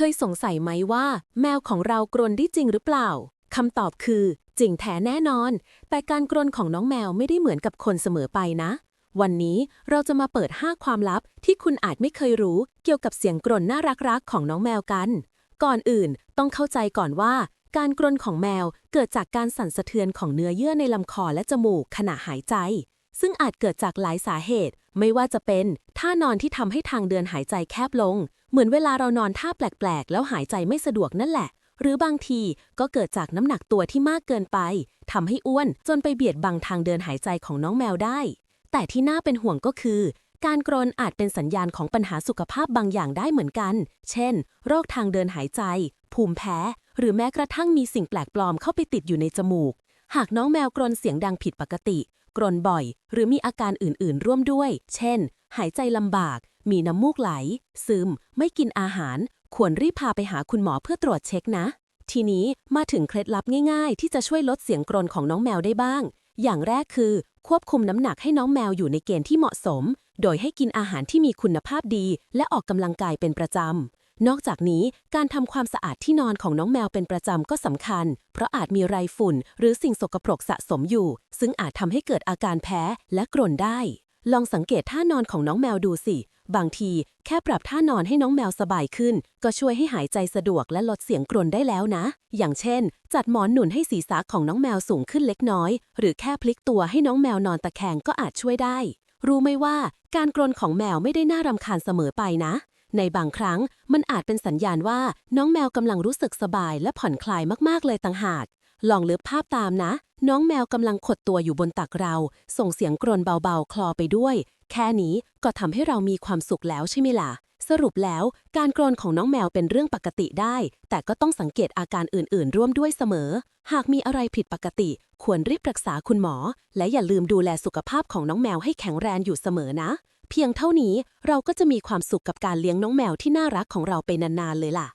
เคยสงสัยไหมว่า แมวของเรากรนได้จริงหรือเปล่าคำตอบคือ จริงแท้แน่นอน แต่การกรนของน้องแมวไม่ได้เหมือนกับคนเสมอไปนะ วันนี้เราจะมาเปิด 5 ความลับที่คุณอาจไม่เคยรู้เกี่ยวกับเสียงกรนน่ารักๆของน้องแมวกัน ก่อนอื่นต้องเข้าใจก่อนว่า การกรนของแมวเกิดจากการสั่นสะเทือนของเนื้อเยื่อในลำคอและจมูกขณะหายใจ ซึ่งอาจเกิดจากหลายสาเหตุ ไม่ว่าจะเป็นท่านอนที่ทำให้ทางเดินหายใจแคบลง เหมือนเวลาเรานอนท่าแปลกๆ แล้วหายใจไม่สะดวกนั่นแหละ หรือบางทีก็เกิดจากน้ำหนักตัวที่มากเกินไปทำให้อ้วนจนไปเบียดบังทางเดินหายใจของน้องแมวได้ แต่ที่น่าเป็นห่วงก็คือ การกรนอาจเป็นสัญญาณของปัญหาสุขภาพบางอย่างได้เหมือนกัน เช่น โรคทางเดินหายใจ ภูมิแพ้ หรือแม้กระทั่งมีสิ่งแปลกปลอมเข้าไปติดอยู่ในจมูก หากน้องแมวกรนเสียงดังผิดปกติ กรนบ่อย หรือมีอาการอื่นๆ ร่วมด้วย เช่น หายใจลำบาก มีน้ำมูกไหล ซึม ไม่กินอาหาร ควรรีบพาไปหาคุณหมอเพื่อตรวจเช็คนะ ทีนี้มาถึงเคล็ดลับง่ายๆ ที่จะช่วยลดเสียงกรนของน้องแมวได้บ้าง อย่างแรกคือ ควบคุมน้ำหนักให้น้องแมวอยู่ในเกณฑ์ที่เหมาะสม โดยให้กินอาหารที่มีคุณภาพดี และออกกำลังกายเป็นประจำนอกจากนี้การทำความสะอาดที่นอนของน้องแมวเป็นประจำก็สำคัญ เพราะอาจมีไรฝุ่น หรือสิ่งสกปรกสะสมอยู่ ซึ่งอาจทำให้เกิดอาการแพ้และกรนได้ ลองสังเกตท่านอนของน้องแมวดูสิ บางทีแค่ปรับท่านอนให้น้องแมวสบายขึ้น ก็ช่วยให้หายใจสะดวกและลดเสียงกรนได้แล้วนะ อย่างเช่น จัดหมอนหนุนให้ศีรษะของน้องแมวสูงขึ้นเล็กน้อย หรือแค่พลิกตัวให้น้องแมวนอนตะแคงก็อาจช่วยได้ รู้ไหมว่าการกรนของแมวไม่ได้น่ารำคาญเสมอไปนะ ในบางครั้งมันอาจเป็นสัญญาณว่าน้องแมวกำลังรู้สึกสบายและผ่อนคลายมากๆเลยต่างหาก ลองเลือบภาพตามนะ น้องแมวกำลังขดตัวอยู่บนตักเรา ส่งเสียงกรนเบาๆ คลอไปด้วย แค่นี้ก็ทำให้เรามีความสุขแล้วใช่ไหมล่ะ สรุปแล้วการกรนของน้องแมวเป็นเรื่องปกติได้ แต่ก็ต้องสังเกตอาการอื่นๆ ร่วมด้วยเสมอ หากมีอะไรผิดปกติ ควรรีบปรึกษาคุณหมอ และอย่าลืมดูแลสุขภาพของน้องแมวให้แข็งแรงอยู่เสมอนะ เพียงเท่านี้เราก็จะมีความสุขกับการเลี้ยงน้องแมวที่น่ารักของเราไปนานๆเลยล่ะ